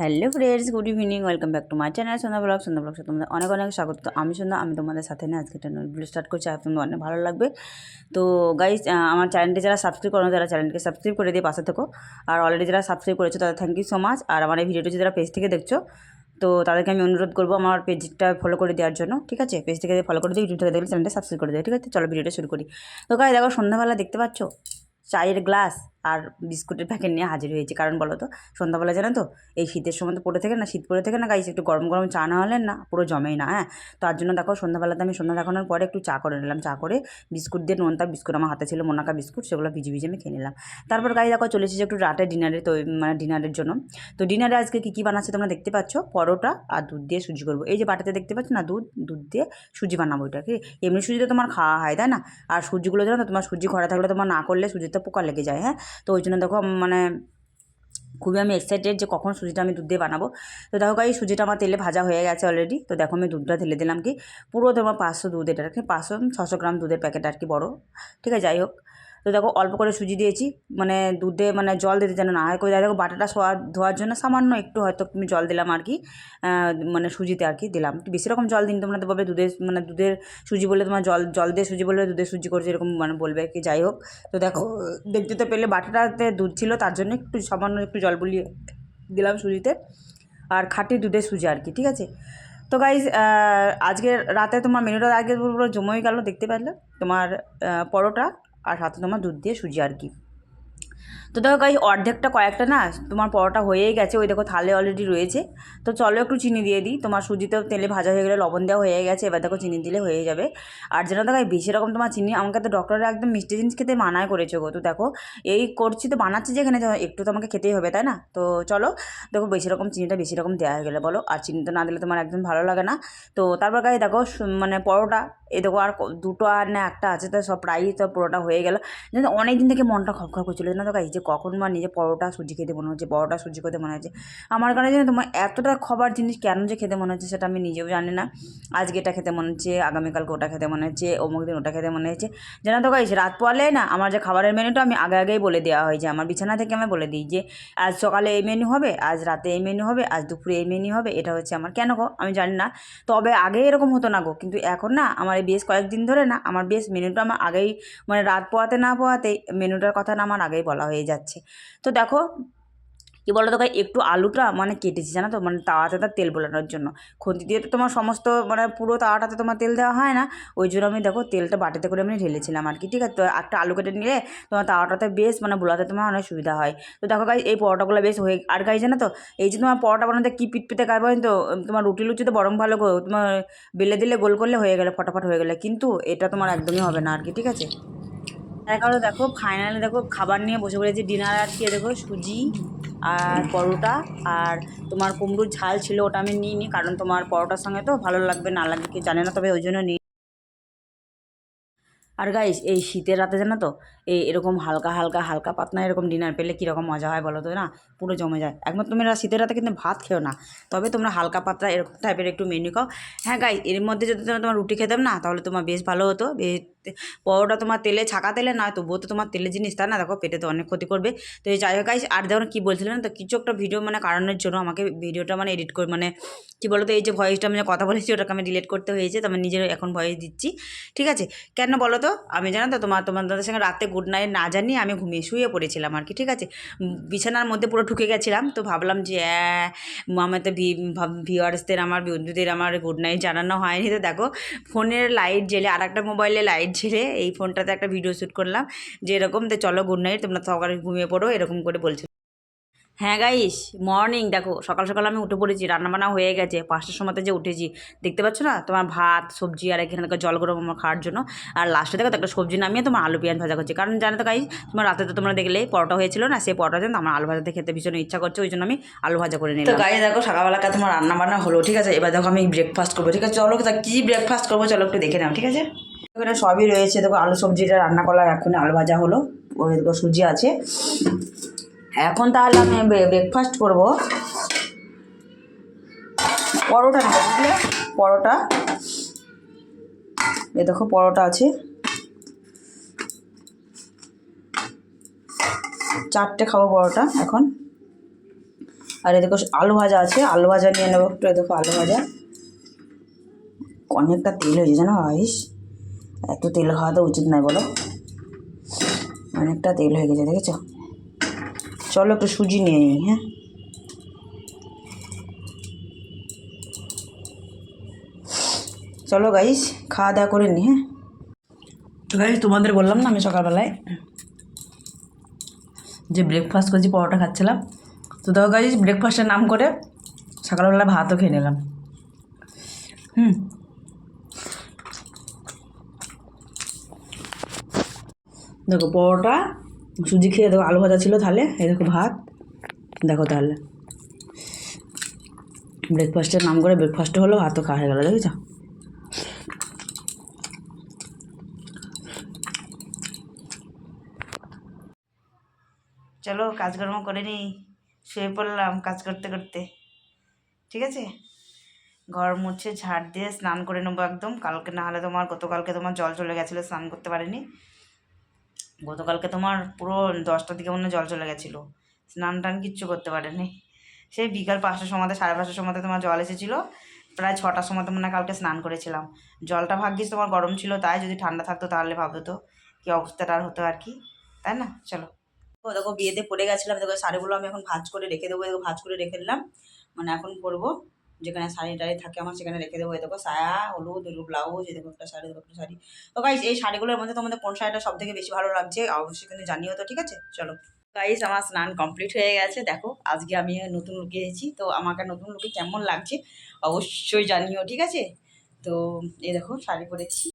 Hello friends good evening welcome back to my channel Sandhya blog Sandhya blog তোমাদের অনেক অনেক স্বাগত। তো আমি সন্ধ্যা আমি তোমাদের সাথে নিয়ে আজকে একটা ভিডিও স্টার্ট করছি। আর তোমাদের অনেক ভালো লাগবে। তো গাইজ আমার চ্যানেলটি যারা সাবস্ক্রাইব করো তারা চ্যানেলকে সাবস্ক্রাইব করে দিয়ে পাশে থেকো। আর অলরেডি যারা সাবস্ক্রাইব করেছ, তাদের থ্যাংক ইউ সো মাচ আর আমার এই ভিডিওটি যারা পেজ থেকে দেখছ, তো তাদেরকে আমি অনুরোধ করব আমার পেজটা ফলো করে দেওয়ার জন্য, ঠিক আছে? পেজ থেকে ফলো করে দিও ইউটিউব থেকে দেখলে চ্যানেলটা সাবস্ক্রাইব করে দেবে ঠিক আছে? চলো ভিডিওটা শুরু করি। তো গাই দেখো সন্ধ্যাবেলা দেখতে পাচ্ছ? চায়ের গ্লাস আর বিস্কুটের প্যাকেট নিয়ে হাজির হয়েছে। কারণ বলো তো, সন্ধ্যাবেলা জানো তো, এই শীতের সময় তো পড়ে থেকে না, শীত পড়ে থেকে না গাইছে একটু গরম গরম চা না হলে না, পুরো জমেই না হ্যাঁ? তার জন্য দেখো, সন্ধ্যাবেলাতে আমি সন্ধ্যা দেখানোর পরে একটু চা করে নিলাম। চা করে বিস্কুট দিয়ে নোনতা বিস্কুট, আমার হাতে ছিল মোনাকা বিস্কুট, সেগুলো ভিজে ভিজে আমি খেয়ে নিলাম। তারপর গাই দেখো, চলে এসেছে একটু রাতে ডিনারে তো মানে ডিনারের জন্য। তো ডিনারে আজকে কী কী বানাচ্ছে তোমরা দেখতে পাচ্ছ? পরোটা আর দুধ দিয়ে সুজি করব। এই যে বাটাতে দেখতে পাচ্ছ না, দুধ দুধ দিয়ে সুজি বানাবো এটা কি এমনি সুজি তো তোমার খাওয়া হয়, তাই না? আর সুজিগুলো জানো তো, তোমার সুজি ঘরে থাকলে তোমার না করলে সুজিতে পোকা লেগে যায় হ্যাঁ? তো ওই জন্য দেখো মানে খুবই আমি এক্সাইটেড যে কখন সুজিটা আমি দুধ দিয়ে বানাবো। তো দেখো এই সুজিটা আমার তেলে ভাজা হয়ে গেছে অলরেডি তো দেখো আমি দুধটা ঢেলে দিলাম কি, পুরো তোমার পাঁচশো দুধ এটা পাঁচশো, ছশো গ্রাম দুধের প্যাকেট আর কি বড়ো। ঠিক আছে, যাই হোক। তো দেখো অল্প করে সুজি দিয়েছি মানে দুধে মানে জল দিতে যেন না হয় করে দেখো বাটাটা সোয়া ধোয়ার জন্য সামান্য একটু হয়তো তুমি জল দিলাম আর কি মানে সুজিতে আর কি দিলাম। বেশি রকম জল দিন তোমরা তো বলবে দুধের মানে দুধের সুজি বলে তোমার জল জল দিয়ে সুজি বললে দুধের সুজি করছে, এরকম মানে বলবে কি, যাই হোক। তো দেখো, দেখতে তো পেলে বাটাটাতে দুধ ছিল, তার জন্য একটু সামান্য একটু জল বুলিয়ে দিলাম সুজিতে, আর খাঁটি দুধের সুজি আর কি, ঠিক আছে? তো গাইজ আজকে রাতে তোমার মেনুটা আগে পুরো জমই গেল, দেখতে পারলে? তোমার পরোটা আর হাতে তোমার দুধ দিয়ে সুজি আর কি। তো দেখো গাই অর্ধেকটা কয়েকটা না তোমার পরোটা হয়েই গেছে, ওই দেখো থালে অলরেডি রয়েছে। তো চলো একটু চিনি দিয়ে দিই। তোমার সুজিতেও তেলে ভাজা হয়ে গেলে লবণ দেওয়া হয়ে গেছে, এবার দেখো চিনি দিলে হয়ে যাবে। আর যেন দেখো বেশি রকম তোমার চিনি, আমাকে তো ডক্টররা একদম মিষ্টি জিনিস খেতে মানায় করেছে গো। তো দেখো, এই করছি তো বানাচ্ছি যেখানে একটু তো আমাকে খেতেই হবে, তাই না? তো চলো, দেখো বেশি রকম চিনিটা বেশি রকম দেওয়া হয়ে গেলে বলো। আর চিনি তো না দিলে তোমার একদম ভালো লাগে না। তো তারপর গাই দেখো মানে পরোটা এ দেখো আর দুটো আর না একটা আছে, তো সব প্রায়ই তো পরোটা হয়ে গেলো। অনেক দিন থেকে মনটা খপ খপ করছিল না তো গাই যে কখন বা নিজে পরোটা সুজি খেতে মনে হচ্ছে, পরোটা সুজি খেতে মনে হচ্ছে। আমার কারণে জানো তোমার এতটা খাবার জিনিস কেন যে খেতে মনে হচ্ছে সেটা আমি নিজেও জানি না। আজকে এটা খেতে মনে হচ্ছে, আগামীকালকে ওটা খেতে মনে হচ্ছে, অমুক দিন ওটা খেতে মনে হচ্ছে। জানো তো গাইছে রাত পোয়ালে না আমার যে খাবারের মেনুটা আমি আগে আগেই বলে দেওয়া হয়েছে। আমার বিছানা থেকে আমি বলে দিই যে, আজ সকালে এই মেনু হবে, আজ রাতে এই মেনু হবে, আজ দুপুরে এই মেনু হবে, এটা হচ্ছে আমার। কেন গো? আমি জানি না। তবে আগে এরকম হতো না গো। কিন্তু এখন না আমার এই বেশ কয়েকদিন ধরে না আমার বেশ মেনুটা আমার আগেই মানে রাত পোয়াতে না পোয়াতেই মেনুটার কথা না আমার আগেই বলা হয়ে যাচ্ছে। তো দেখো, কী বলো তো একটু আলুটা মানে কেটেছি, জানো তো? মানে তাওয়াতে তার তেল বোলানোর জন্য। খুন্তি দিয়ে তো তোমার সমস্ত মানে পুরো তাওয়াটাতে তোমার তেল দেওয়া হয় না। ওই জন্য আমি দেখো, তেলটা বাটিতে করে আমি ঢেলেছিলাম আর কি, ঠিক আছে? তো একটা আলু কেটে নিলে তোমার তাওয়াটাতে বেশ মানে বোলাতে তোমার অনেক সুবিধা হয়। তো দেখো গাই এই পরোটাগুলো বেশ হয়ে, আর গাই জানো তো? এই যে তোমার পরোটা বানাতে কী পিটপিটে গায়ে বলেন তো? তোমার রুটি লুচি তো বরং ভালো তোমার বেলে দিলে গোল করলে হয়ে গেলে, ফটাফট হয়ে গেলে। কিন্তু এটা তোমার একদমই হবে না আর কি, ঠিক আছে? তার কারণে দেখো ফাইনালি দেখো খাবার নিয়ে বসে পড়েছি। ডিনার আর কি দেখো সুজি আর পরোটা আর তোমার কুমড়োর ঝাল ছিল ওটা আমি নিই কারণ তোমার পরোটার সঙ্গে তো ভালো লাগবে না লাগবে কি জানে না তবে ওই জন্য নিই আর গাইস এই শীতের রাতে জানো তো এই এরকম হালকা হালকা হালকা পাতনা এরকম ডিনার পেলে কীরকম মজা হয় বলো তো না? পুরো জমে যায়। একমাত্র তোমরা শীতের রাতে কিন্তু ভাত খেও না তবে তোমরা হালকা পাতলা এরকম টাইপের একটু মেনু খাও। হ্যাঁ গাইস এর মধ্যে যদি তোমার রুটি খেতাম না তাহলে তোমার বেশ ভালো হতো বেশ পরোটা তোমার তেলে, ছাকা তেলে নয়, তবুও তো তোমার তেলের জিনিস, তা না? দেখো, পেটে তো অনেক ক্ষতি করবে। তো এই যাই হোক আর দেখো কী বলছিলেন তো? কিছু একটা ভিডিও মানে কারণের জন্য আমাকে ভিডিওটা মানে এডিট করে মানে কী বলতো, এই যে ভয়েসটা আমি যে কথা বলেছি, ওটাকে আমি ডিলিট করতে হয়েছে, তো আমি নিজের এখন ভয়েস দিচ্ছি। ঠিক আছে? কেন বলো তো? আমি জানো তো, তোমার তোমাদের সঙ্গে রাতে গুড নাইট না জানিয়ে আমি ঘুমিয়ে শুয়ে পড়েছিলাম আর কি, ঠিক আছে? বিছানার মধ্যে পুরো ঢুকে গেছিলাম, তো ভাবলাম যে আমার তো ভিওয়ার্সদের আমার বন্ধুদের, আমার গুড নাইট জানানো হয়নি। তো দেখো, ফোনের লাইট জেলে আর একটা মোবাইলে লাইট ঝেলে এই ফোনটাতে একটা ভিডিও শ্যুট করলাম যে এরকম তো চলো গুড নাইট তোমরা সকালে ঘুমিয়ে পড়ো এরকম করে বলছিল। হ্যাঁ গাইস মর্নিং দেখো সকাল সকাল আমি উঠে পড়েছি রান্নাবান্না হয়ে গেছে পাঁচটার সময়তে যে উঠেছি দেখতে পাচ্ছ না? তোমার ভাত সবজি আর এখানে দেখো জল গরম আমার খাওয়ার জন্য আর লাস্টে দেখো একটা সবজি নামিয়ে তোমার আলু পেঁয়াজ ভাজা করছি কারণ জানো তো গাইস তোমার রাতে তো তোমরা দেখলে পরোটা হয়েছিল না সেই পরোটা যেন আমার আলু ভাজাতে খেতে ভীষণ ইচ্ছা করছে ওই জন্য আমি আলু ভাজা করে নিই তো গাই দেখো সকালবেলাটা তোমার রান্না বান্না হলো ঠিক আছে? এবার দেখো আমি ব্রেকফাস্ট করব ঠিক আছে? চলো কী ব্রেকফাস্ট করব? চলো একটু দেখে নাও ঠিক আছে? এখানে সবই রয়েছে। দেখো আলু সবজিটা রান্না করলাম এখন আলু ভাজা হলো ওই দেখো সুজি আছে। এখন তাহলে আমি ব্রেকফাস্ট করব। পরোটা বুঝলে? পরোটা। এ দেখো পরোটা আছে। চারটে খাব পরোটা এখন। আর এ দেখো আলু ভাজা আছে, আলু ভাজা নিয়ে নেব একটু দেখো আলু ভাজা। অনেকটা তেল হয়েছে জানো, আইস। এত তেল খাওয়া তো উচিত নয় বলো। অনেকটা তেল হয়ে গেছে, দেখেছ? চলো একটু সুজি নিয়ে নিই হ্যাঁ? চলো গাইস খাওয়া দাওয়া করে নি হ্যাঁ? তো গাইস তোমাদের বললাম না আমি সকালবেলায় যে ব্রেকফাস্ট করছি, পরোটা খাচ্ছিলাম। তো দেখো গাইস ব্রেকফাস্টের নাম করে সকালবেলা ভাতও খেয়ে নিলাম। হুম? দেখো পরোটা, সুজি খেয়ে দেখো আলু ভাজা ছিল তাহলে, এই দেখো ভাত। দেখো তাহলে। ব্রেকফাস্টের নাম করে ব্রেকফাস্টও হলো ভাতও খাওয়া হয়ে গেলো, দেখেছ? চলো, কাজকর্ম করে নিই শুয়ে পড়লাম কাজ করতে করতে। ঠিক আছে? ঘর মুছে ঝাড় দিয়ে স্নান করে নেব একদম। কালকে না হলে তোমার, গতকালকে তোমার জল চলে গেছিল, স্নান করতে পারিনি। গতকালকে তোমার পুরো দশটার দিকে মনে জল চলে গেছিল। স্নান টান কিচ্ছু করতে পারেনি। সেই বিকাল পাঁচটার সময় সাড়ে পাঁচটার সময় তোমার জল এসেছিল। প্রায় ছটার সময় মনে কালকে স্নান করেছিলাম। জলটা ভাগ্যিস তোমার গরম ছিল, তাই যদি ঠান্ডা থাকতো তাহলে ভাবতো কী অবস্থাটা আর হতো আর কি। তাই না? চলো। ও দেখো, বিয়েতে পড়ে গেছিলাম, দেখো, শাড়িগুলো আমি এখন ভাঁজ করে রেখে দেবো, দেখো, ভাঁজ করে রেখে দিলাম। মানে এখন পরবো। যেখানে শাড়ি টাড়ি থাকে, আমার সেখানে রেখে দেবো। দেখো সায়া, হলুদ হলুদ ব্লাউজ, এই দেখো একটা শাড়ি দেখো একটা শাড়ি। তো গাইস এই শাড়িগুলোর মধ্যে তোমাদের কোন শাড়িটা সব থেকে বেশি ভালো লাগছে, অবশ্যই কিন্তু জানিও তো, ঠিক আছে? চলো। গাইস আমার স্নান কমপ্লিট হয়ে গেছে, দেখো, আজকে আমি নতুন লুকে এসেছি, তো আমাকে নতুন লুকে কেমন লাগছে, অবশ্যই জানিও, ঠিক আছে? তো এই দেখো শাড়ি পরেছি।